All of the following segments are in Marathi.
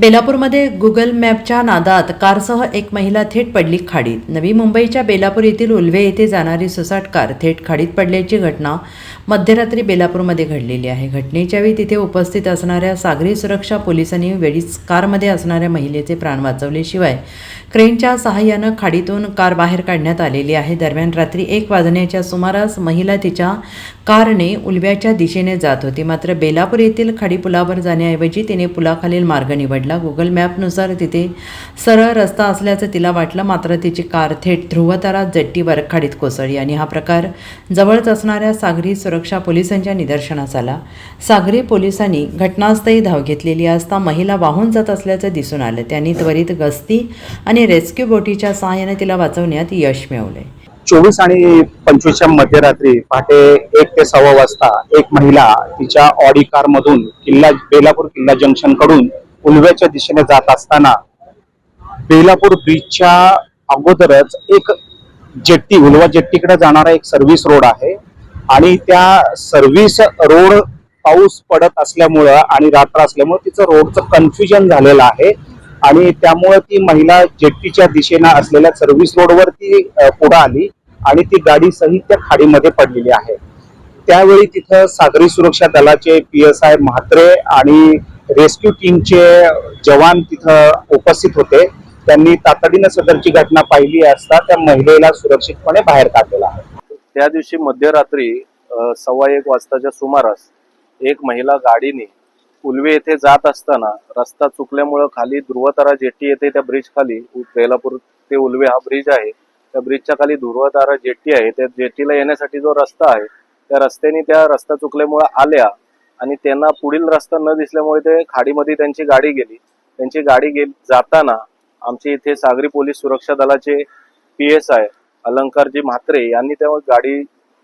बेलापूरमध्ये गुगल मॅपच्या नादात कारसह एक महिला थेट पडली खाडीत. नवी मुंबईच्या बेलापूर येथील उल्वे येथे जाणारी सुसाट कार थेट खाडीत पडल्याची घटना मध्यरात्री बेलापूरमध्ये घडलेली आहे. घटनेच्या वेळी तिथे उपस्थित असणाऱ्या सागरी सुरक्षा पोलिसांनी वेळीच कारमध्ये असणाऱ्या महिलेचे प्राण वाचवल्याशिवाय क्रेनच्या सहाय्यानं खाडीतून कार बाहेर काढण्यात आलेली आहे. दरम्यान रात्री एक वाजण्याच्या सुमारास महिला तिच्या कारने उलव्याच्या दिशेने जात होती. मात्र बेलापूर येथील खाडीपुलावर जाण्याऐवजी तिने पुलाखालील मार्ग निवडला. गुगल मॅपनुसार तिथे सरळ रस्ता असल्याचं तिला वाटलं. मात्र तिची कार थेट ध्रुवतारा जट्टीवर खाडीत कोसळली आणि हा प्रकार जवळच असणाऱ्या सागरी सुरक्षा पोलिसांच्या निदर्शनास आला. सागरी पोलिसांनी घटनास्थळी धाव घेतलेली असता महिला वाहून जात असल्याचं दिसून आलं. त्यांनी त्वरित गस्ती आणि रेस्क्यू बोटीच्या सहाय्याने तिला वाचवण्यात यश मिळवलंय. चोवीस आणि पंचवीसच्या मध्यरात्री पहाटे एक ते सव्वा वाजता एक महिला तिच्या ऑडी कार मधून किल्ला बेलापूर किल्ला जंक्शनकडून उलव्याच्या दिशेने जात असताना बेलापूर ब्रिजच्या अगोदरच एक जेट्टी उलवा जेट्टीकडे जाणारा एक सर्व्हिस रोड आहे. आणि त्या सर्व्हिस रोड पाऊस पडत असल्यामुळं आणि रात्र असल्यामुळं तिचं रोडचं कन्फ्युजन झालेलं आहे. आणि त्यामुळे ती महिला जेट्टीच्या दिशेनं असलेल्या सर्व्हिस रोडवर ती आली आणि ती गाडी सहित त्या खाडीमध्ये पडलेली आहे. त्यावेळी तिथं सागरी सुरक्षा दलाचे पी एस आय म्हात्रे आणि रेस्क्यू टीमचे जवान तिथं उपस्थित होते. त्यांनी तातडीनं सदरची घटना पाहिली असता त्या महिलेला सुरक्षितपणे बाहेर काढलेला आहे. त्या दिवशी मध्यरात्री सव्वा एक वाजताच्या सुमारास एक महिला गाडीने उलवे येथे जात असताना रस्ता चुकल्यामुळं खाली ध्रुवतारा जेट्टी येते त्या ब्रिज खाली बेलापूर ते उलवे हा ब्रिज आहे. त्या ब्रिजच्या खाली ध्रुवतारा जेट्टी आहे. त्या जेट्टीला येण्यासाठी जो रस्ता आहे त्या रस्त्याने त्या रस्ता चुकल्यामुळे आल्या आणि त्यांना पुढील रस्ता न दिसल्यामुळे ते खाडीमध्ये त्यांची गाडी गेली. त्यांची गाडी गे जाताना आमचे इथे सागरी पोलीस सुरक्षा दलाचे पी एस आय अलंकारजी म्हात्रे यांनी तेव्हा गाडी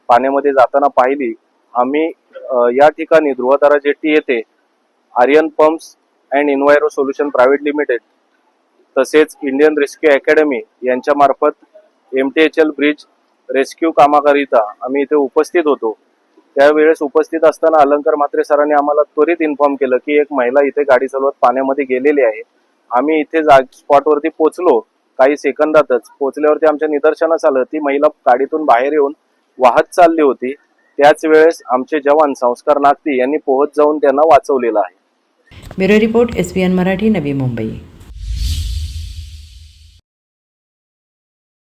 पाण्यामध्ये जाताना पाहिली. आम्ही या ठिकाणी ध्रुवतारा जेट्टी येथे Aryan pumps and enviro solution private limited तसेच इंडियन रेस्क्यू अकॅडमी यांच्या मार्फत M T H L bridge rescue कामाकरिता आम्ही इथे उपस्थित होतो. त्यावेळेस उपस्थित असताना अलंकार म्हात्रे सरांनी आम्हाला त्वरित इन्फॉर्म केलं की एक महिला इथे गाडी चालवत पाण्यामध्ये गेलेली आहे. आम्ही इथे जाग स्पॉटवरती पोहोचलो. काही सेकंदातच पोहोचल्यावरती आमच्या निदर्शनास आलं. ती महिला गाडीतून बाहेर येऊन वाहत चालली होती. त्याच वेळेस आमचे जवान संस्कार नागती यांनी पोहत जाऊन त्यांना वाचवलेलं आहे. Bureau report S Marathi Navi Mumbai.